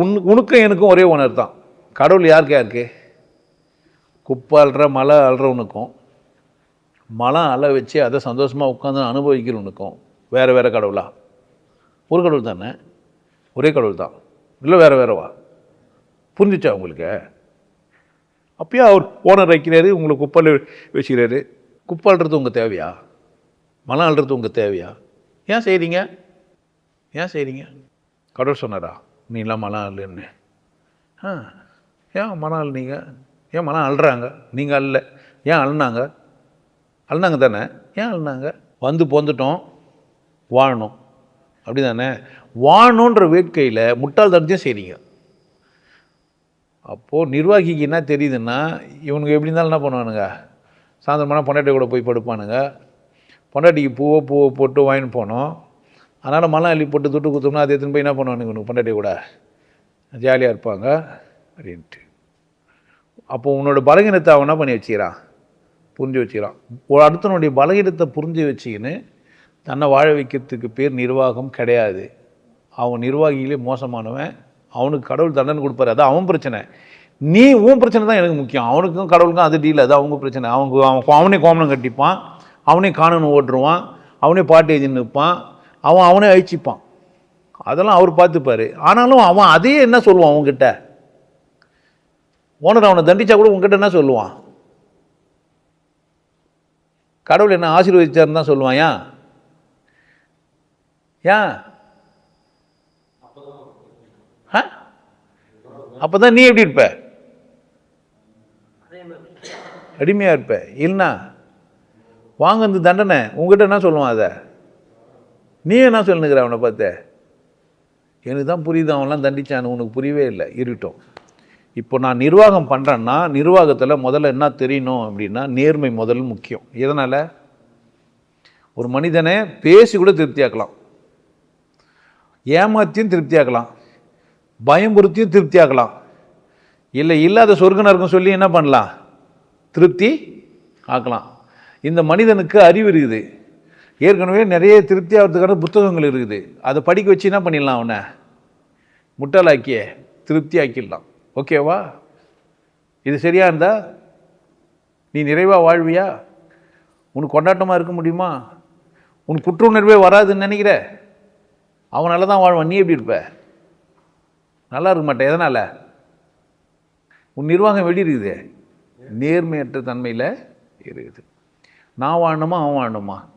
உன் உனக்கும் எனக்கும் ஒரே ஓனர் தான். கடவுள் யாருக்கு யாருக்கு? குப்பை அல்ற மலை அல்றவனுக்கும் மலை அலை வச்சு அதை சந்தோஷமாக உட்காந்து அனுபவிக்கிறவனுக்கும் வேறு வேறு கடவுளா? ஒரு கடவுள் தானே? ஒரே கடவுள் தான். இல்லை வேறு வேறவா? புரிஞ்சிச்சா உங்களுக்கு? அப்பயே அவர் ஓனர் வைக்கிறாரு உங்களை குப்பல் வச்சுக்கிறாரு. குப்பை அல்றது உங்கள் தேவையா? மலை அள்ளுறது உங்கள் தேவையா? ஏன் செய்கிறீங்க ஏன் செய்கிறீங்க கடவுள் சொன்னாரா? நீலாம் மனம் அள்ளுன்னு ஆ ஏன் மனம் நீங்கள் ஏன் மனம் அழுறாங்க நீங்கள் அள்ள ஏன் அழுனாங்க அழுனாங்க தானே? ஏன் அழுனாங்க வந்து பொந்துட்டோம் வாழணும். அப்படி தானே வாழணுன்ற வேட்கையில் முட்டாள்தனத்தையும் செய்கிறீங்க அப்போது நிர்வாகிக்கு என்ன தெரியுதுன்னா இவனுக்கு எப்படி இருந்தாலும் என்ன பண்ணுவானுங்க? சாயந்தரமான பொண்டாட்டி கூட போய் படுப்பானுங்க. பொண்டாட்டிக்கு பூவை பூவை போட்டு வாங்கின்னு போனோம். அதனால் மலம் அள்ளி போட்டு துட்டு குத்தோம்னா அது எத்தனை போய் என்ன பண்ணுவானுங்க இவனுக்கு பொண்டாட்டி கூட. ஜாலியாக இருப்பாங்க அப்படின்ட்டு. அப்போ உன்னோட பலகீனத்தை அவன் என்ன பண்ணி வச்சுக்கிறான்? புரிஞ்சு வச்சுக்கிறான். அடுத்தனுடைய பலகீனத்தை புரிஞ்சு வச்சுக்கின்னு தன்னை வாழ வைக்கிறதுக்கு பேர் நிர்வாகம் கிடையாது. அவன் நிர்வாகியிலே மோசமானவன். அவனுக்கு கடவுள் தண்டனை கொடுப்பாரு. அது அவன் பிரச்சனை. நீ உன் பிரச்சனை தான் எனக்கு முக்கியம். அவனுக்கும் கடவுளுக்கும் அது டீல் அது அவங்க பிரச்சனை. அவங்க அவன் அவனே கோமனம் கட்டிப்பான். அவனே காணணும் ஓட்டுருவான். அவனே பாட்டு எழுதி நிற்பான். அவன் அவனே அழிச்சிப்பான். அதெல்லாம் அவர் பார்த்துப்பார். ஆனாலும் அவன் அதையே என்ன சொல்லுவான் உங்ககிட்ட ஓனர் அவனை தண்டிச்சா கூட உங்ககிட்ட என்ன சொல்லுவான்? கடவுள் என்ன ஆசீர்வதிச்சார்னு தான் சொல்லுவான். ஏன்? ஏன்? அப்போ தான் நீ எப்படி இருப்ப? அடிமையாக இருப்ப. இல்லைன்னா வாங்க இந்த தண்டனை. உங்ககிட்ட என்ன சொல்லுவான் அதை? நீ என்ன சொல்லுங்கிற அவனை பார்த்து? எனக்கு தான் புரியுது அவன்லாம் தண்டிச்சான். உனக்கு புரியவே இல்லை. இருட்டும். இப்போ நான் நிர்வாகம் பண்ணுறேன்னா நிர்வாகத்தில் முதல்ல என்ன தெரியணும் அப்படின்னா நேர்மை முதல் முக்கியம். எதனால்? ஒரு மனிதனை பேசி கூட திருப்தியாக்கலாம். ஏமாத்தியும் திருப்தியாக்கலாம். பயம்புறுத்தியும் திருப்தியாக்கலாம். இல்லை இல்லாத சொர்க்கனருக்கும் சொல்லி என்ன பண்ணலாம்? திருப்தி ஆக்கலாம். இந்த மனிதனுக்கு அறிவு இருக்குது. ஏற்கனவே நிறைய திருப்தி ஆகிறதுக்கான புத்தகங்கள் இருக்குது. அதை படிக்க வச்சு என்ன பண்ணிடலாம் அவனை? முட்டாளாக்கிய திருப்தி ஆக்கிடலாம் ஓகேவா? இது சரியாக இருந்தால் நீ நிறைவாக வாழ்வியா? உனக்கு கொண்டாட்டமாக இருக்க முடியுமா? உன் குற்றுணர்வே வராதுன்னு நினைக்கிற? அவனால் தான் வாழ்வான். நீ எப்படி இருப்ப? நல்லா இருக்க மாட்டேன். எதனால்? உன் நிர்வாகம் வெளி இருக்குது? நேர்மையற்ற தன்மையில் இருக்குது. நான் வாழணுமா அவன் வாழணுமா?